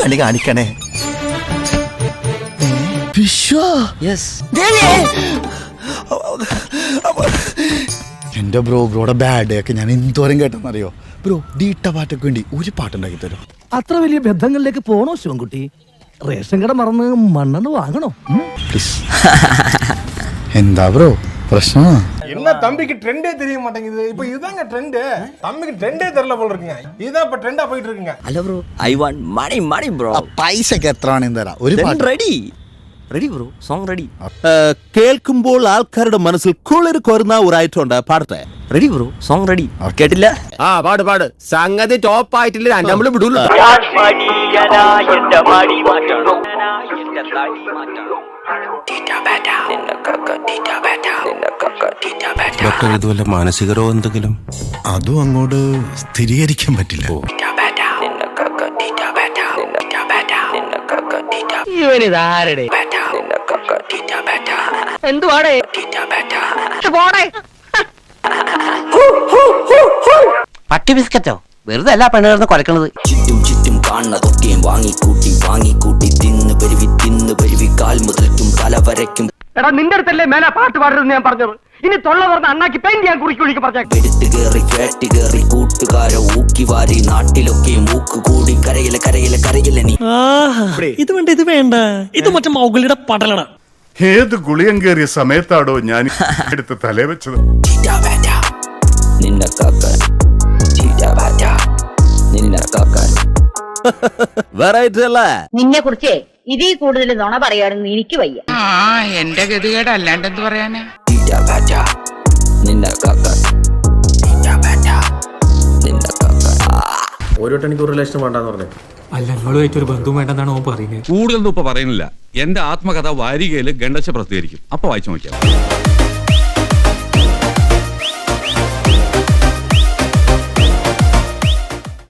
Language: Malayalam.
കണി കാണിക്കണേ. എന്റെ ബ്രോ ബ്രോടെ ബാഡ് ഒക്കെ ഞാൻ എന്തോരം കേട്ടെന്നറിയോ? ബ്രോ ഡീട്ട പാട്ടൊക്കെ വേണ്ടി ഒരു പാട്ടുണ്ടാക്കി തരും. അത്ര വലിയ ബന്ധങ്ങളിലേക്ക് പോണോ ശിവൻകുട്ടി? റേഷൻ കട മറന്ന് മണ്ണെന്ന് വാങ്ങണോ? എന്താ ബ്രോ? പ്രശ്നമാ? தம்பிக்கு ட்ரெண்டே தெரிய மாட்டேங்குது இப்போ இதுதாங்க ட்ரெண்டு தம்பிக்கு ட்ரெண்டே தெரியல போல இருக்குங்க இதுதான் இப்போ ட்ரெண்டா போயிட்டு இருக்குங்க അല്ല bro I want money money bro ആ പൈസ ഒക്കെ എത്ര വേണമെങ്കിലും തരാം ഒരു പാട്ട് ready ready bro song ready കേൾക്കുമ്പോൾ ആൾക്കാരുടെ മനസ്സിൽ കുളിർ കൊരുന്ന ഒരു ഐറ്റം ഉണ്ട് പാടത്തെ റെഡി ബ്രോ സോങ് റെഡി കേട്ടില്ല ആ പാട് പാട് സംഗതി ടോപ്പ് ആയിട്ടില്ല നമ്മൾ വിടൂല ഡോക്ടർ ഇതുവല്ല മാനസിക രോഗം എന്തെങ്കിലും? അതും അങ്ങോട്ട് സ്ഥിരീകരിക്കാൻ പറ്റില്ല. എന്തുവാടേ? പോടേ. പട്ടി ബിസ്ക്കറ്റോ? വെറുതെ അല്ല പെണ്ണുകിടന്ന് കുരക്കണത് ചുറ്റും ചുറ്റും കാണുന്നതൊക്കെയും വാങ്ങിക്കൂട്ടി വാങ്ങിക്കൂട്ടി തിന്ന് പെരുവി തിന്ന് പെരുവി കാൽ മുതൽക്കും തല വരയ്ക്കും. എടാ നിന്റെ അടുത്തല്ലേ മേലെ പാട്ട് പാടരുതെന്ന് ഞാൻ പറഞ്ഞത്? ഇനി തൊള്ള പറഞ്ഞ അണ്ണാക്കി പെയിന്റ് ഞാൻ കുറിക്ക് കുഴിക്ക് പറഞ്ഞ എടുത്തു കയറി കേട്ടി കയറി കൂട്ടുകാരെ ഊക്കി വാരി നാട്ടിലൊക്കെ മൂക്ക് കൂടി കരയിലെ കരയിലെ കരയിലെ നീ. ഇത് വേണ്ട ഇത് വേണ്ട. ഇത് മറ്റേ മൗഗലിയുടെ പടലട. ഏത് ഗുളിയം കയറിയ സമയത്താടോ ഞാൻ എടുത്ത് തലേ വെച്ചത്? നിന്നെ കാക്കാൻ നിന്നെ കാക്കാൻ. വെറൈറ്റി അല്ലേ? നിന്നെ കുറിച്ച് ഇതിൽ കൂടുതൽ നുണ പറയാണെന്ന് എനിക്ക് വയ്യ. എന്റെ ബാറ്റ നിന്നെ കാക്കാൻ ഒരു റിലേഷൻ നിന്നെ കാക്കാൻ അല്ല നിങ്ങളുമായിട്ട് ഒരു ബന്ധുവും വേണ്ടെന്നാണ് ഓൻ പറയുന്നത്. കൂടുതലൊന്നും ഇപ്പൊ പറയുന്നില്ല. എന്റെ ആത്മകഥ വാരികയിൽ ഗണ്ടശ പ്രസിദ്ധീകരിക്കും. അപ്പൊ വായിച്ചു നോക്കിയാൽ